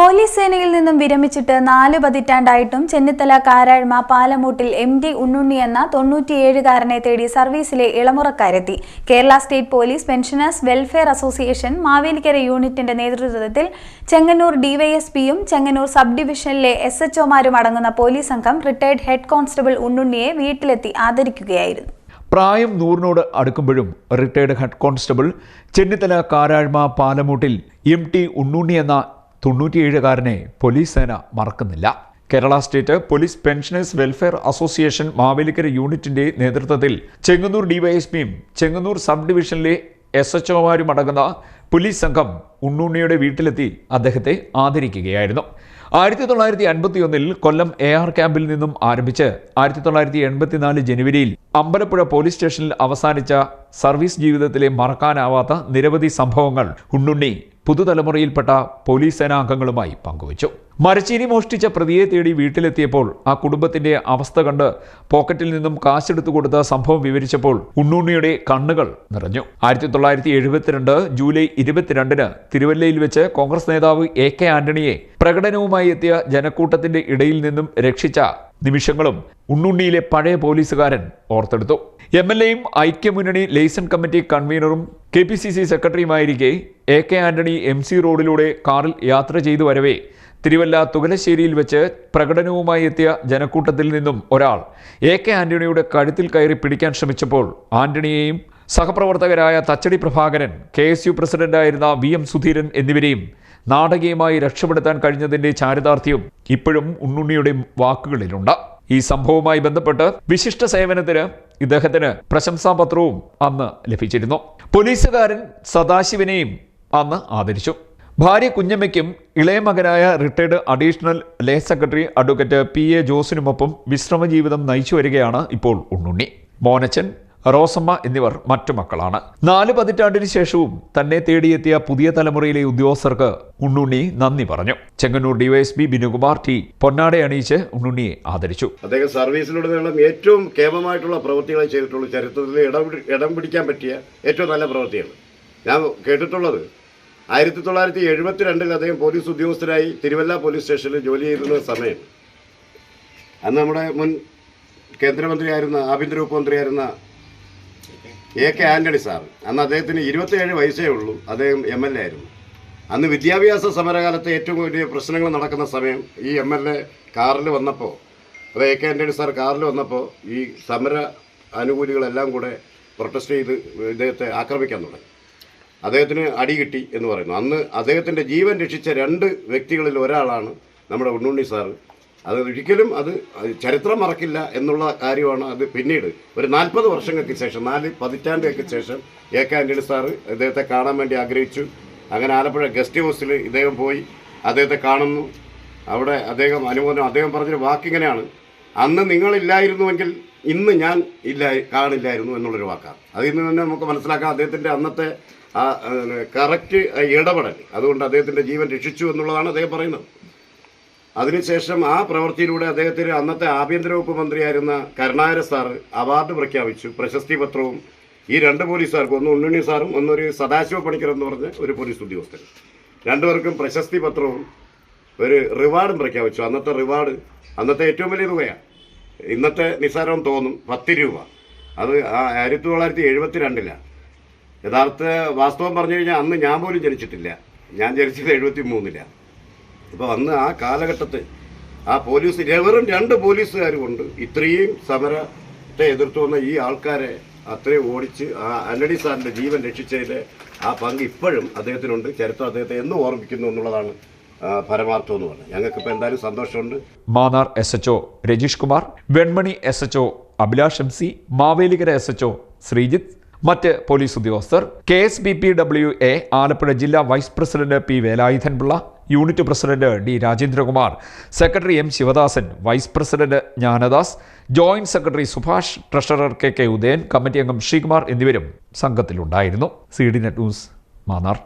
Police സേനയിൽ നിന്നും വിരമിച്ചിട്ട് നാല് പതിറ്റാണ്ടായിട്ടും ചെന്നിത്തല കാരാഴ്മ പാലമൂട്ടിൽ എം ഡി ഉണ്ണുണ്ണി എന്ന തൊണ്ണൂറ്റിയേഴുകാരനെ തേടി സർവീസിലെ ഇളമുറക്കാരെത്തി. Kerala state police pensioners welfare association Mavelikkara യൂണിറ്റിന്റെ നേതൃത്വത്തിൽ ചെങ്ങന്നൂർ ഡിവൈഎസ്പിയും ചെങ്ങന്നൂർ സബ് ഡിവിഷനിലെ എസ് എച്ച്ഒമാരും അടങ്ങുന്ന പോലീസ് സംഘം റിട്ടയർഡ് ഹെഡ് കോൺസ്റ്റബിൾ ഉണ്ണുണ്ണിയെ വീട്ടിലെത്തി ആദരിക്കുകയായിരുന്നു. പ്രായം നൂറിനോട് അടുക്കുമ്പോഴും retired head constable Chennithala Karazhma Palamoottil M T Unnunni എന്ന തൊണ്ണൂറ്റിയേഴുകാരനെ പോലീസ് സേന മറക്കുന്നില്ല. Kerala state police pensioners welfare association Mavelikkara യൂണിറ്റിന്റെ നേതൃത്വത്തിൽ ചെങ്ങന്നൂർ ഡിവൈഎസ്പിയും ചെങ്ങന്നൂർ സബ് ഡിവിഷനിലെ എസ് എച്ച് ഒമാരും അടങ്ങുന്ന പോലീസ് സംഘം ഉണ്ണുണ്ണിയുടെ വീട്ടിലെത്തി അദ്ദേഹത്തെ ആദരിക്കുകയായിരുന്നു. ആയിരത്തി തൊള്ളായിരത്തി അൻപത്തി ഒന്നിൽ കൊല്ലം എ ആർ ക്യാമ്പിൽ നിന്നും ആരംഭിച്ച് ആയിരത്തി തൊള്ളായിരത്തി എൺപത്തിനാല് ജനുവരിയിൽ അമ്പലപ്പുഴ പോലീസ് സ്റ്റേഷനിൽ അവസാനിച്ച സർവീസ് ജീവിതത്തിലെ മറക്കാനാവാത്ത നിരവധി സംഭവങ്ങൾ ഉണ്ണുണ്ണി പുതുതലമുറയിൽപ്പെട്ട പോലീസ് സേനാംഗങ്ങളുമായി പങ്കുവച്ചു. മരച്ചീനി മോഷ്ടിച്ച പ്രതിയെ തേടി വീട്ടിലെത്തിയപ്പോൾ ആ കുടുംബത്തിന്റെ അവസ്ഥ കണ്ട് പോക്കറ്റിൽ നിന്നും കാശെടുത്തു കൊടുത്ത സംഭവം വിവരിച്ചപ്പോൾ ഉണ്ണുണ്ണിയുടെ കണ്ണുകൾ നിറഞ്ഞു. ആയിരത്തി തൊള്ളായിരത്തി എഴുപത്തിരണ്ട് ജൂലൈ ഇരുപത്തിരണ്ടിന് തിരുവല്ലയിൽ വെച്ച് കോൺഗ്രസ് നേതാവ് എ കെ ആന്റണിയെ പ്രകടനവുമായി എത്തിയ ജനക്കൂട്ടത്തിന്റെ ഇടയിൽ നിന്നും രക്ഷിച്ച നിമിഷങ്ങളും ഉണ്ണുണ്ണിയിലെ പഴയ പോലീസുകാരൻ ഓർത്തെടുത്തു. എം എൽ എയും ഐക്യമുന്നണി ലേസൺ കമ്മിറ്റി കൺവീനറും K P C C സെക്രട്ടറിയുമായിരിക്കെ A K Antony M C റോഡിലൂടെ കാറിൽ യാത്ര ചെയ്തു വരവേ. തിരുവല്ല തുകലശ്ശേരിയിൽ വെച്ച് പ്രകടനവുമായി എത്തിയ ജനക്കൂട്ടത്തിൽ നിന്നും ഒരാൾ എ കെ ആന്റണിയുടെ കഴുത്തിൽ കയറി പിടിക്കാൻ ശ്രമിച്ചപ്പോൾ ആന്റണിയെയും സഹപ്രവർത്തകരായ Thachadi Prabhakaran K S U പ്രസിഡന്റായിരുന്ന വി എം സുധീരൻ എന്നിവരെയും നാടകീയമായി രക്ഷപ്പെടുത്താൻ കഴിഞ്ഞതിന്റെ ചാരിതാർത്ഥ്യം ഇപ്പോഴും ഉണ്ണുണ്ണിയുടെ വാക്കുകളിലുണ്ട്. ഈ സംഭവവുമായി ബന്ധപ്പെട്ട് വിശിഷ്ട സേവനത്തിന് ഇദ്ദേഹത്തിന് പ്രശംസാപത്രവും അന്ന് ലഭിച്ചിരുന്നു. പോലീസുകാരൻ സദാശിവനെയും അന്ന് ആദരിച്ചു. ഭാര്യ കുഞ്ഞമ്മയ്ക്കും ഇളയമകനായ retired additional law secretary advocate P A ജോസിനുമൊപ്പം വിശ്രമജീവിതം നയിച്ചു വരികയാണ് ഇപ്പോൾ ഉണ്ണുണ്ണി. മോനച്ചൻ റോസമ്മ എന്നിവർ മറ്റു മക്കളാണ്. നാല് പതിറ്റാണ്ടിന് ശേഷവും തന്നെ തേടിയെത്തിയ പുതിയ തലമുറയിലെ ഉദ്യോഗസ്ഥർക്ക് ഉണ്ണുണ്ണി നന്ദി പറഞ്ഞു. ചെങ്ങന്നൂർ ഡിവൈഎസ്പി ബിനുകുമാർ ടി പൊന്നാടെ അണിയിച്ച് ഉണ്ണുണ്ണിയെ ആദരിച്ചു. അദ്ദേഹം സർവീസിലുടനീളം ഏറ്റവും കേമമായിട്ടുള്ള പ്രവൃത്തികളെ ചെയ്തിട്ടുള്ള ചരിത്രത്തിൽ ഇടം ഇടം പിടിക്കാൻ പറ്റിയ ഏറ്റവും നല്ല പ്രവൃത്തിയാണ്. ഞാൻ കേട്ടിട്ടുള്ളത് ആയിരത്തി തൊള്ളായിരത്തി എഴുപത്തിരണ്ടിൽ അദ്ദേഹം പോലീസ് ഉദ്യോഗസ്ഥരായി തിരുവല്ല പോലീസ് സ്റ്റേഷനിൽ ജോലി ചെയ്തിരുന്ന സമയം. അന്ന് നമ്മുടെ മുൻ കേന്ദ്രമന്ത്രിയായിരുന്ന ആഭ്യന്തര ഉപമന്ത്രിയായിരുന്ന മന്ത്രിയായിരുന്ന എ കെ ആന്റണി സാർ അന്ന് അദ്ദേഹത്തിന് ഇരുപത്തിയേഴ് വയസ്സേ ഉള്ളൂ. അദ്ദേഹം എം എൽ എ ആയിരുന്നു. അന്ന് വിദ്യാഭ്യാസ സമരകാലത്ത് ഏറ്റവും വലിയ പ്രശ്നങ്ങൾ നടക്കുന്ന സമയം ഈ എം എൽ എ കാറിൽ വന്നപ്പോൾ അത് എ കെ ആന്റണി സാർ കാറിൽ വന്നപ്പോൾ ഈ സമര അനുകൂലികളെല്ലാം കൂടെ പ്രൊട്ടസ്റ്റ് ചെയ്ത് ഇദ്ദേഹത്തെ ആക്രമിക്കാൻ തുടങ്ങി. അദ്ദേഹത്തിന് അടി കിട്ടി എന്ന് പറയുന്നു. അന്ന് അദ്ദേഹത്തിന്റെ ജീവൻ രക്ഷിച്ച രണ്ട് വ്യക്തികളിൽ ഒരാളാണ് നമ്മുടെ ഉണ്ണുണ്ണി സാറ് അത് ഒരിക്കലും അത് ചരിത്രം മറക്കില്ല എന്നുള്ള കാര്യമാണ് അത് പിന്നീട്. ഒരു നാൽപ്പത് വർഷങ്ങൾക്ക് ശേഷം നാല് പതിറ്റാണ്ടുകൾക്ക് ശേഷം എ കെ ആന്റണി സാറ് ഇദ്ദേഹത്തെ കാണാൻ വേണ്ടി ആഗ്രഹിച്ചു. അങ്ങനെ ആലപ്പുഴ ഗസ്റ്റ് ഹൗസിൽ ഇദ്ദേഹം പോയി അദ്ദേഹത്തെ കാണുന്നു. അവിടെ അദ്ദേഹം അനുമോദനം അദ്ദേഹം പറഞ്ഞൊരു വാക്കിങ്ങനെയാണ്. അന്ന് നിങ്ങളില്ലായിരുന്നുവെങ്കിൽ ഇന്ന് ഞാൻ ഇല്ല കാണില്ലായിരുന്നു എന്നുള്ളൊരു വാക്കാണ് അതിൽ നിന്ന് തന്നെ നമുക്ക് മനസ്സിലാക്കാം അദ്ദേഹത്തിന്റെ അന്നത്തെ ആ കറക്റ്റ് ഇടപെടൽ. അതുകൊണ്ട് അദ്ദേഹത്തിന്റെ ജീവൻ രക്ഷിച്ചു എന്നുള്ളതാണ് അദ്ദേഹം പറയുന്നത്. അതിനുശേഷം ആ പ്രവൃത്തിയിലൂടെ അദ്ദേഹത്തിന് അന്നത്തെ ആഭ്യന്തര വകുപ്പ് മന്ത്രിയായിരുന്ന കരുണാകര സാറ് അവാർഡ് പ്രഖ്യാപിച്ചു. പ്രശസ്തി പത്രവും ഈ രണ്ട് പോലീസുകാർക്കും ഒന്ന് ഉണ്ണുണ്ണി സാറും ഒന്നൊരു സദാശിവ പണിക്കർ എന്ന് പറഞ്ഞ ഒരു പോലീസ് ഉദ്യോഗസ്ഥൻ. രണ്ടുപേർക്കും പ്രശസ്തി പത്രവും ഒരു റിവാർഡും പ്രഖ്യാപിച്ചു. അന്നത്തെ റിവാർഡ് അന്നത്തെ ഏറ്റവും വലിയ തുകയാണ് ഇന്നത്തെ നിസ്സാരം തോന്നും പത്ത് രൂപ. അത് ആയിരത്തി തൊള്ളായിരത്തി എഴുപത്തി രണ്ടിലാണ് യഥാർത്ഥ വാസ്തവം പറഞ്ഞു കഴിഞ്ഞാൽ അന്ന് ഞാൻ പോലും ജനിച്ചിട്ടില്ല. ഞാൻ ജനിച്ചത് എഴുപത്തി മൂന്നിലാണ് അപ്പോൾ അന്ന് ആ കാലഘട്ടത്തിൽ ആ പോലീസ് വെറും രണ്ട് പോലീസുകാർ കൊണ്ട് ഇത്രയും സമരത്തെ എതിർത്തു വന്ന ഈ ആൾക്കാരെ അത്രയും ഓടിച്ച് ആ അന്നടി സാറിന്റെ ജീവൻ രക്ഷിച്ചതിൽ ആ പങ്ക് ഇപ്പോഴും അദ്ദേഹത്തിനുണ്ട്. ചരിത്രം അദ്ദേഹത്തെ എന്നും ഓർമ്മിക്കുന്നു എന്നുള്ളതാണ് പരമാർത്ഥം എന്ന് പറഞ്ഞത് ഞങ്ങൾക്കിപ്പോൾ എന്തായാലും സന്തോഷമുണ്ട്. Mannar S H O Rajeesh Kumar Venmani S H O Abhilash M C Mavelikkara S H O Sreejith മറ്റ് പോലീസ് ഉദ്യോഗസ്ഥർ K S B P W A Alappuzha ജില്ലാ vice president P Velayudhan Pillai unit president D Rajendrakumar secretary M Sivadasan vice president Jnanadas joint secretary Subhash treasurer K K Udayan committee അംഗം ശ്രീകുമാർ എന്നിവരും സംഘത്തിലുണ്ടായിരുന്നു. C D net news Mannar.